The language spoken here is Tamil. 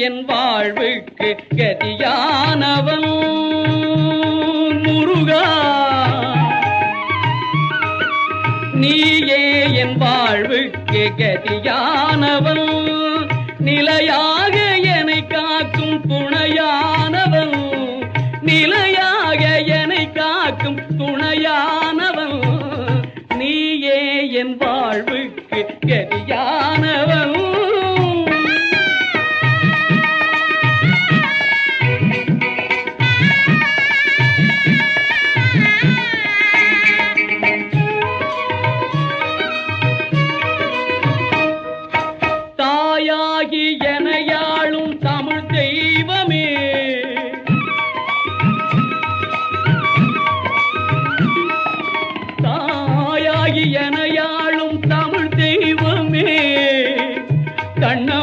என் வாழ்வுக்கு கதியானவன். முருகா நீயே என் வாழ்வுக்கு கதியானவன். நிலையாக என்னை காக்கும் துணையானவன். நிலையாக என்னை காக்கும் துணையானவன். நீயே என் வாழ்வுக்கு கதியானவன். போகி எனையாளும் தமிழ் தெய்வமே. தாயாகி எனையாளும் தமிழ் தெய்வமே. கண்ண